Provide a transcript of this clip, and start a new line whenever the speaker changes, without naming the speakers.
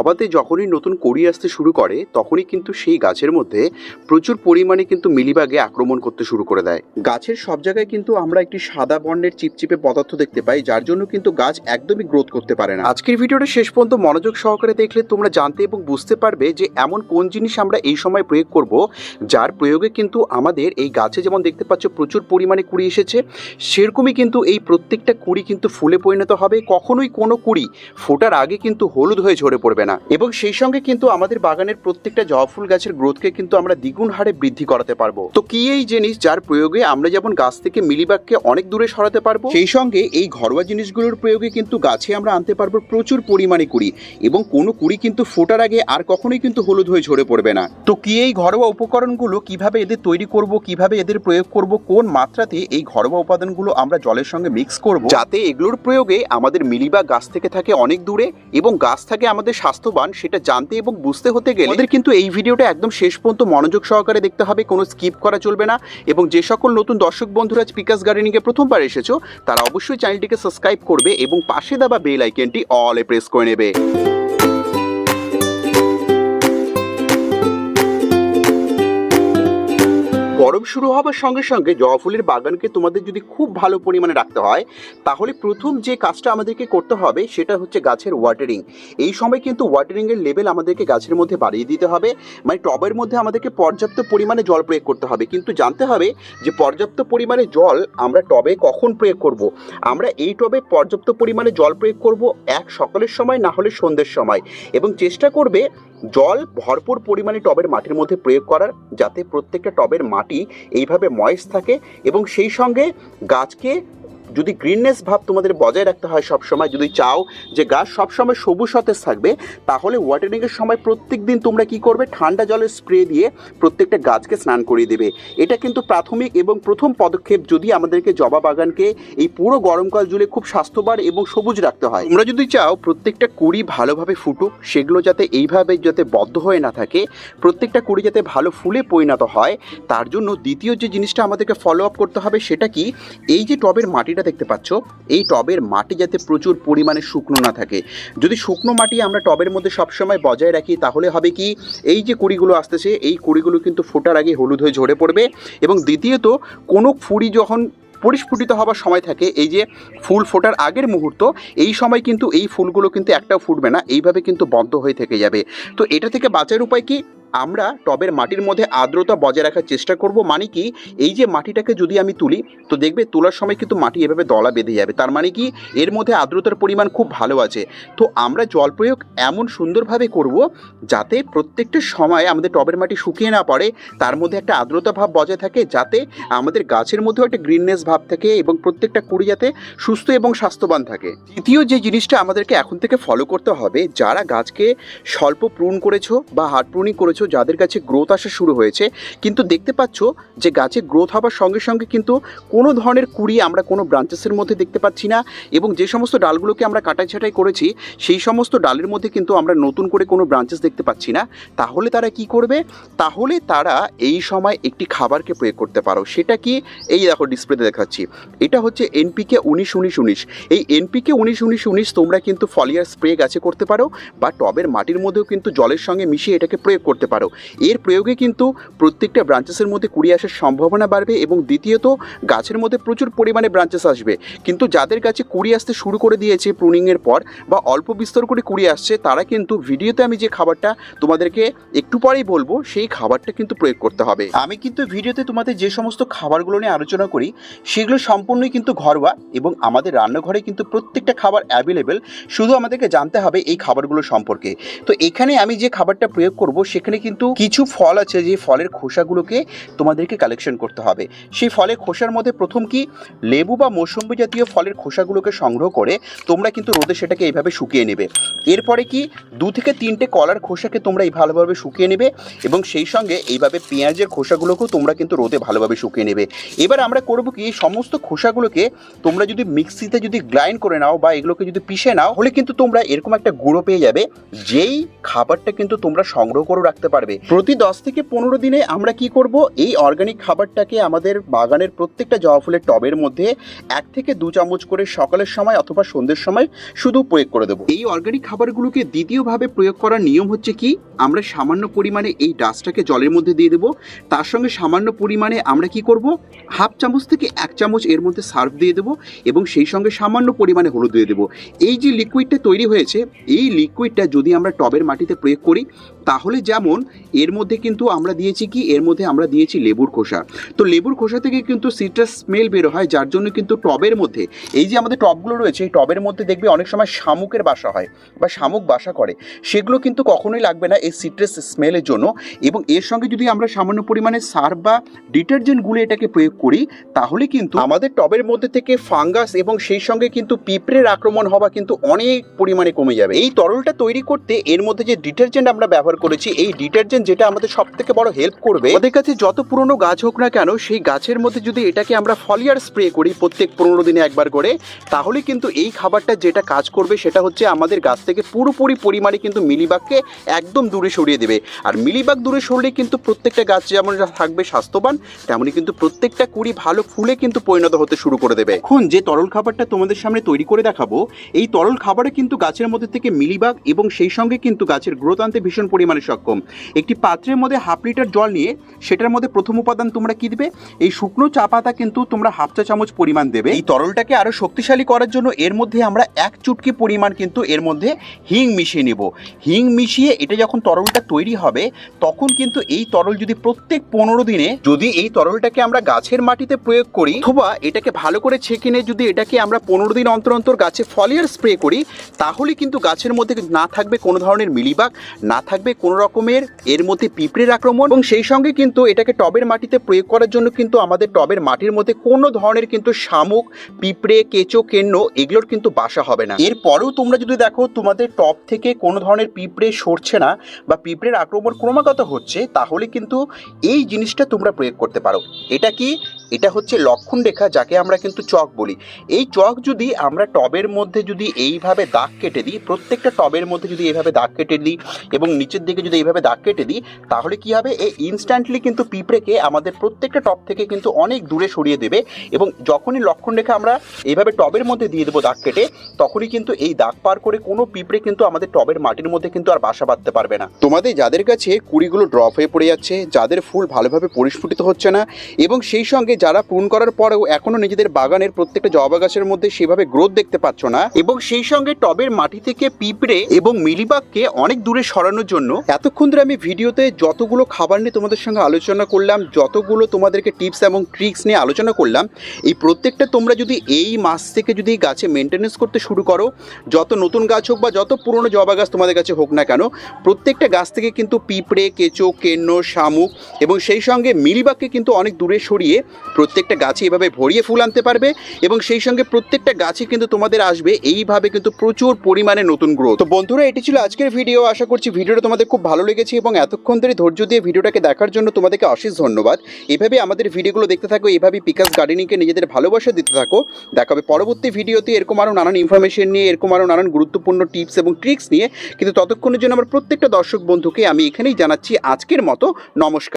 অবাতে যখনই নতুন কড়ি আসতে শুরু করে, তখনই কিন্তু সেই গাছের মধ্যে প্রচুর পরিমাণে কিন্তু মিলিবাগে আক্রমণ করতে শুরু করে দেয়। গাছের সব জায়গায় কিন্তু আমরা একটি সাদা বর্ণের চিপচিপে পদার্থ দেখতে পাই, যার জন্য কিন্তু গাছ একদমই গ্রোথ করতে পারে না। আজকের ভিডিওটা শেষ পর্যন্ত মনোযোগ সহকারে দেখলে তোমরা জানতে এবং বুঝতে পারবে যে এমন কোন জিনিস আমরা এই সময় প্রয়োগ করব, যার প্রয়োগে কিন্তু আমাদের এই গাছে যেমন দেখতে পাচ্ছ প্রচুর পরিমাণে কুড়ি এসেছে, সেরকমই কিন্তু এই প্রত্যেকটা কুড়ি কিন্তু ফুলে পরিণত হবে। কখনোই কোনো কুড়ি ফোটার আগে কিন্তু হলুদ হয়ে ঝরে পড়বে না। এবং সেই সঙ্গে কিন্তু আমাদের বাগানের প্রত্যেকটা জবা ফুল গাছের গ্রোথকে কিন্তু আমরা দ্বিগুণ হারে বৃদ্ধি করাতে পারব। তো কি এই জিনিস যার প্রয়োগে আমরা যেমন গাছ থেকে মিলিবাগকে অনেক দূরে সরাতে পারব, সেই সঙ্গে এই ঘরোয়া জিনিসগুলোর প্রয়োগে কিন্তু গাছে আমরা আনতে পারব প্রচুর পরিমাণে কুড়ি। এবং কোনো কুড়ি কিন্তু ফোটার আগে আর কখনোই কিন্তু হলুদ হয়ে ঝরে পড়বে না। তো কি এই ঘরোয়া উপকরণগুলো কীভাবে এদের তৈরি করব, কীভাবে এদের প্রয়োগ করব, কোন মাত্রাতে এই ঘরোয়া উপাদানগুলো আমরা জলের সঙ্গে মিক্স করব, যাতে এগুলোর প্রয়োগে আমাদের মিলিবাগ গাছ থেকে থাকে অনেক দূরে এবং গাছ থাকে আমাদের স্বাস্থ্যবান সেটা জানতে এবং বুঝতে হতে গেলে আমাদের কিন্তু এই ভিডিওটা একদম শেষ পর্যন্ত মনোযোগ সহকারে দেখতে হবে, কোনো স্কিপ করা চলবে না এবং যে সকল নতুন দর্শক বন্ধুরা পিকাস গার্ডেনিংয়ে প্রথমবার এসেছ, তারা অবশ্যই চ্যানেলটিকে সাবস্ক্রাইব করবে এবং পাশে দেওয়া বেল আইকনটি অলে প্রেস করে নেবে। গরম শুরু হবার সঙ্গে সঙ্গে জবা ফুলের বাগানকে তোমাদের যদি খুব ভালো পরিমাণে রাখতে হয়, তাহলে প্রথম যে কাজটা আমাদেরকে করতে হবে সেটা হচ্ছে গাছের ওয়াটারিং এই সময় কিন্তু ওয়াটারিং এর লেভেল আমাদেরকে গাছের মধ্যে বাড়িয়ে দিতে হবে। মানে টবের মধ্যে আমাদেরকে পর্যাপ্ত পরিমাণে জল প্রয়োগ করতে হবে। কিন্তু জানতে হবে যে পর্যাপ্ত পরিমাণে জল আমরা টবে কখন প্রয়োগ করব। আমরা এই টবে পর্যাপ্ত পরিমাণে জল প্রয়োগ করব এক সকালের সময় না হলে সন্ধ্যের সময়। এবং চেষ্টা করবে জল ভরপুর পরিমাণে টবের মাটির মধ্যে প্রয়োগ করার, যাতে প্রত্যেকটা টবের মাটি এইভাবে ময়েস থাকে এবং সেই সঙ্গে গাছকে যদি গ্রিননেস ভাব তোমাদের বজায় রাখতে হয় সব সময় যদি চাও যে গাছ সবসময় সবুজ সতেজ থাকবে, তাহলে ওয়াটারিংয়ের সময় প্রত্যেক দিন তোমরা কি করবে? ঠান্ডা জলের স্প্রে দিয়ে প্রত্যেকটা গাছকে স্নান করিয়ে দেবে। এটা কিন্তু প্রাথমিক এবং প্রথম পদক্ষেপ যদি আমাদেরকে জবা বাগানকে এই পুরো গরমকাল জুড়ে খুব স্বাস্থ্যবান এবং সবুজ রাখতে হয়। তোমরা যদি চাও প্রত্যেকটা কুড়ি ভালোভাবে ফুটুক, সেগুলো যাতে এইভাবে যাতে বদ্ধ হয়ে না থাকে, প্রত্যেকটা কুড়ি যাতে ভালো ফুলে পরিণত হয়, তার জন্য দ্বিতীয় যে জিনিসটা আমাদেরকে ফলো আপ করতে হবে সেটা কি? এই যে টবের মাটিটা দেখতে পাচ্ছ, এই টবের মাটি যাতে প্রচুর পরিমাণে শুকনো না থাকে। যদি শুকনো মাটি আমরা টবের মধ্যে সবসময় বজায় রাখি, তাহলে হবে কি, এই যে কুড়িগুলো আসতেছে, এই কুড়িগুলো কিন্তু ফোটার আগে হলুদ হয়ে ঝরে পড়বে এবং দ্বিতীয়ত, কোনো ফুড়ি যখন পরিস্ফুটিত হবার সময় থাকে, এই যে ফুল ফোটার আগের মুহূর্ত, এই সময় কিন্তু এই ফুলগুলো কিন্তু একটাও ফুটবে না, এইভাবে কিন্তু বন্ধ হয়ে থেকে যাবে। তো এটা থেকে বাঁচার উপায় কি? আমরা টবের মাটির মধ্যে আর্দ্রতা বজায় রাখার চেষ্টা করব মানে কি, এই যে মাটিটাকে যদি আমি তুলি, তো দেখবে তোলার সময় কিন্তু মাটি এভাবে দলা বেঁধে যাবে। তার মানে কি, এর মধ্যে আর্দ্রতার পরিমাণ খুব ভালো আছে। তো আমরা জল প্রয়োগ এমন সুন্দরভাবে করব যাতে প্রত্যেকটা সময় আমাদের টবের মাটি শুকিয়ে না পড়ে, তার মধ্যে একটা আর্দ্রতা ভাব বজায় থাকে, যাতে আমাদের গাছের মধ্যেও একটা গ্রিননেস ভাব থাকে এবং প্রত্যেকটা কুড়ি যাতে সুস্থ এবং স্বাস্থ্যবান থাকে। তৃতীয় যে জিনিসটা আমাদেরকে এখন থেকে ফলো করতে হবে, যারা গাছকে স্বল্প প্রুন করেছ বা হার্ড প্রুনিং করেছ যাদের কাছে গ্রোথ আসা শুরু হয়েছে, কিন্তু দেখতে পাচ্ছ যে গাছে গ্রোথ হবার সঙ্গে সঙ্গে কিন্তু কোনো ধরনের কুড়ি আমরা কোনো ব্রাঞ্চেসের মধ্যে দেখতে পাচ্ছি না এবং যে সমস্ত ডালগুলোকে আমরা কাটাই ছাটাই করেছি, সেই সমস্ত ডালের মধ্যে কিন্তু আমরা নতুন করে কোনো ব্রাঞ্চেস দেখতে পাচ্ছি না। তাহলে তারা কি করবে? তাহলে তারা এই সময় একটি খাবারকে প্রয়োগ করতে পারো। সেটা কি? এই দেখো ডিসপ্লেতে দেখাচ্ছি। এটা হচ্ছে এনপিকে উনিশ উনিশ উনিশ। এই এনপিকে উনিশ উনিশ উনিশ তোমরা কিন্তু ফলিয়ার স্প্রে গাছে করতে পারো বা টবের মাটির মধ্যেও কিন্তু জলের সঙ্গে মিশিয়ে এটাকে প্রয়োগ করতে পারো। এর প্রয়োগে কিন্তু প্রত্যেকটা ব্রাঞ্চেসের মধ্যে কুড়ি আসার সম্ভাবনা বাড়বে এবং দ্বিতীয়ত গাছের মধ্যে প্রচুর পরিমাণে ব্রাঞ্চেস আসবে। কিন্তু যাদের কাছে কুড়ি আসতে শুরু করে দিয়েছে প্রুনিংয়ের পর বা অল্প বিস্তর করে কুড়ি আসছে, তারা কিন্তু ভিডিওতে আমি যে খাবারটা তোমাদেরকে একটু পরেই বলব, সেই খাবারটা কিন্তু প্রয়োগ করতে হবে। আমি কিন্তু ভিডিওতে তোমাদের যে সমস্ত খাবারগুলো নিয়ে আলোচনা করি, সেগুলো সম্পূর্ণই কিন্তু ঘরোয়া এবং আমাদের রান্নাঘরে কিন্তু প্রত্যেকটা খাবার অ্যাভেলেবেল শুধু আমাদেরকে জানতে হবে এই খাবারগুলো সম্পর্কে। তো এখানে আমি যে খাবারটা প্রয়োগ করব, সেখানে কিন্তু কিছু ফল আছে যে ফলের খোসাগুলোকে তোমাদেরকে কালেকশন করতে হবে। সেই ফলের খোসার মধ্যে প্রথম কি? লেবু বা মৌসম্বি জাতীয় ফলের খোসাগুলোকে সংগ্রহ করে তোমরা কিন্তু রোদে সেটাকে এইভাবে শুকিয়ে নেবে। এরপরে কি? দু থেকে তিনটে কলার খোসাকে তোমরা এই ভালোভাবে শুকিয়ে নেবে এবং সেই সঙ্গে এইভাবে পেঁয়াজের খোসাগুলোকেও তোমরা কিন্তু রোদে ভালোভাবে শুকিয়ে নেবে। এবার আমরা করব কি? এই সমস্ত খোসাগুলোকে তোমরা যদি মিক্সিতে যদি গ্রাইন্ড করে নাও বা এগুলোকে যদি পিষে নাও হলে কিন্তু তোমরা এরকম একটা গুঁড়ো পেয়ে যাবে, যেই খাবারটা কিন্তু তোমরা সংগ্রহ করে রাখতে পারবে। প্রতি দশ থেকে পনেরো দিনে আমরা কি করব? এই অর্গানিক খাবারটাকে আমাদের বাগানের প্রত্যেকটা জবা ফুলের টবের মধ্যে এক থেকে দু চামচ করে সকালের সময় অথবা সন্ধ্যের সময় শুধু প্রয়োগ করে দেবো। এই অর্গানিক খাবারগুলোকে দ্বিতীয়ভাবে প্রয়োগ করার নিয়ম হচ্ছে কি? আমরা সামান্য পরিমাণে এই ডাস্টটাকে জলের মধ্যে দিয়ে দেবো। তার সঙ্গে সামান্য পরিমাণে আমরা কি করব? হাফ চামচ থেকে এক চামচ এর মধ্যে সার্ফ দিয়ে দেবো এবং সেই সঙ্গে সামান্য পরিমাণে হলুদ দিয়ে দেবো। এই যে লিকুইডটা তৈরি হয়েছে, এই লিকুইডটা যদি আমরা টবের মাটিতে প্রয়োগ করি তাহলে যেমন এর মধ্যে কিন্তু আমরা দিয়েছি কি? এর মধ্যে আমরা দিয়েছি লেবুর খোসা। তো লেবুর খোসা থেকে কিন্তু সিট্রাস স্মেল বেরো হয়, যার জন্য কিন্তু টবের মধ্যে, এই যে আমাদের টবগুলো রয়েছে, এই টবের মধ্যে দেখবে অনেক সময় শামুকের বাসা হয় বা শামুক বাসা করে। সেগুলো কিন্তু কখনোই লাগবে না এই সিট্রাস স্মেলের জন্য। এবং এর সঙ্গে যদি আমরা সামান্য পরিমাণে সার বা ডিটারজেন্ট গুলে এটাকে প্রয়োগ করি, তাহলে কিন্তু আমাদের টবের মধ্যে থেকে ফাঙ্গাস এবং সেই সঙ্গে কিন্তু পিঁপড়ের আক্রমণ হওয়া কিন্তু অনেক পরিমাণে কমে যাবে। এই তরলটা তৈরি করতে এর মধ্যে যে ডিটারজেন্ট আমরা ব্যবহার করেছি। এই ডিটারজেন্ট যেটা আমাদের সব থেকে বড় হেল্প করবে। ওদের কাছে যত পুরনো গাছ হোক না কেন, সেই গাছের মধ্যে যদি এটাকে আমরা ফলিয়ার স্প্রে করি প্রত্যেক পনেরো দিনে একবার করে, তাহলে কিন্তু এই খাবারটা যেটা কাজ করবে সেটা হচ্ছে আমাদের গাছ থেকে পুরোপুরি পরিমাণে কিন্তু মিলিবাগকে একদম দূরে সরিয়ে দেবে। আর মিলিবাগ দূরে সরলে কিন্তু প্রত্যেকটা গাছ যেমন থাকবে স্বাস্থ্যবান তেমনই কিন্তু প্রত্যেকটা কুড়ি ভালো ফুলে কিন্তু পরিণত হতে শুরু করে দেবে। এখন যে তরল খাবারটা তোমাদের সামনে তৈরি করে দেখাবো, এই তরল খাবারে কিন্তু গাছের মধ্যে থেকে মিলিবাগ এবং সেই সঙ্গে কিন্তু গাছের গ্রোথ আনতে ভীষণ পরিমাণে সক্ষম। একটি পাত্রের মধ্যে হাফ লিটার জল নিয়ে সেটার মধ্যে প্রথম উপাদান তোমরা কি দিবে? এই শুকনো চা পাতা কিন্তু তোমরা হাফ চা চামচ পরিমাণ দেবে। এই তরলটাকে আরও শক্তিশালী করার জন্য এর মধ্যে আমরা এক চুটকি পরিমাণ কিন্তু এর মধ্যে হিং মিশিয়ে নেব। হিং মিশিয়ে এটা যখন তরলটা তৈরি হবে, তখন কিন্তু এই তরল যদি প্রত্যেক পনেরো দিনে যদি এই তরলটাকে আমরা গাছের মাটিতে প্রয়োগ করি অথবা এটাকে ভালো করে ছেঁকে নিয়ে যদি এটাকে আমরা পনেরো দিন অন্তর অন্তর গাছে ফলিয়ার স্প্রে করি, তাহলে কিন্তু গাছের মধ্যে না থাকবে কোনো ধরনের মিলিবাগ, না থাকবে কোনো রকমের এর মধ্যে পিঁপড়ের আক্রমণ এবং সেই সঙ্গে কিন্তু এটাকে টবের মাটিতে প্রয়োগ করার জন্য কিন্তু আমাদের টবের মাটির মধ্যে কোনো ধরনের কিন্তু শামুক, পিঁপড়ে, কেঁচো, কেন্ন এগুলোর কিন্তু বাসা হবে না। এরপরেও তোমরা যদি দেখো তোমাদের টব থেকে কোনো ধরনের পিঁপড়ে সরছে না বা পিঁপড়ের আক্রমণ ক্রমাগত হচ্ছে, তাহলে কিন্তু এই জিনিসটা তোমরা প্রয়োগ করতে পারো। এটা কি? এটা হচ্ছে লক্ষণ রেখা যাকে আমরা কিন্তু চক বলি। এই চক যদি আমরা টবের মধ্যে যদি এইভাবে দাগ কেটে দিই, প্রত্যেকটা টবের মধ্যে যদি এইভাবে দাগ কেটে দিই এবং নিচের দিকে যদি এইভাবে দাগ কেটে দিই, তাহলে কি হবে? এই ইনস্ট্যান্টলি কিন্তু পিঁপড়েকে আমাদের প্রত্যেকটা টব থেকে কিন্তু অনেক দূরে সরিয়ে দেবে এবং যখনই লক্ষণ রেখা আমরা এইভাবে টবের মধ্যে দিয়ে দেবো দাগ কেটে, তখনই কিন্তু এই দাগ পার করে কোনো পিঁপড়ে কিন্তু আমাদের টবের মাটির মধ্যে কিন্তু আর বাসা বাঁধতে পারবে না। তোমাদের যাদের কাছে কুড়িগুলো ড্রপ হয়ে পড়ে যাচ্ছে, যাদের ফুল ভালোভাবে পরিস্ফুটিত হচ্ছে না, এবং সেই সঙ্গে যারা প্রুন করার পরেও এখনও নিজেদের বাগানের প্রত্যেকটা জবা গাছের মধ্যে সেভাবে গ্রোথ দেখতে পাচ্ছ না, এবং সেই সঙ্গে টবের মাটি থেকে পিঁপড়ে এবং মিলিবাগকে অনেক দূরে সরানোর জন্য এতক্ষণ ধরে আমি ভিডিওতে যতগুলো খাবার নিয়ে তোমাদের সঙ্গে আলোচনা করলাম, যতগুলো তোমাদেরকে টিপস এবং ট্রিক্স নিয়ে আলোচনা করলাম, এই প্রত্যেকটা তোমরা যদি এই মাস থেকে যদি গাছে মেনটেনেন্স করতে শুরু করো, যত নতুন গাছ হোক বা যত পুরনো জবা গাছ তোমাদের কাছে হোক না কেন, প্রত্যেকটা গাছ থেকে কিন্তু পিঁপড়ে, কেঁচো, কেন্ন, শামুক এবং সেই সঙ্গে মিলিবাগকে কিন্তু অনেক দূরে সরিয়ে প্রত্যেকটা গাছে এভাবে ভরিয়ে ফুল আনতে পারবে এবং সেই সঙ্গে প্রত্যেকটা গাছে কিন্তু তোমাদের আসবে, এইভাবে কিন্তু প্রচুর পরিমাণে নতুন গ্রোথ তো বন্ধুরা, এটি ছিল আজকের ভিডিও আশা করছি ভিডিওটা তোমাদের খুব ভালো লেগেছে এবং এতক্ষণ ধরে ধৈর্য দিয়ে ভিডিওটাকে দেখার জন্য তোমাদেরকে অশেষ ধন্যবাদ। এভাবে আমাদের ভিডিওগুলো দেখতে থাকো এভাবে পিকাস গার্ডেনিংকে নিজেদের ভালোবাসা দিতে থাকো। দেখা হবে পরবর্তী ভিডিওতে এরকম আরও নানান ইনফরমেশন নিয়ে, এরকম আরও নানান গুরুত্বপূর্ণ টিপস এবং ট্রিক্স নিয়ে। কিন্তু ততক্ষণের জন্য আমার প্রত্যেকটা দর্শক বন্ধুকে আমি এখানেই জানাচ্ছি আজকের মতো, নমস্কার।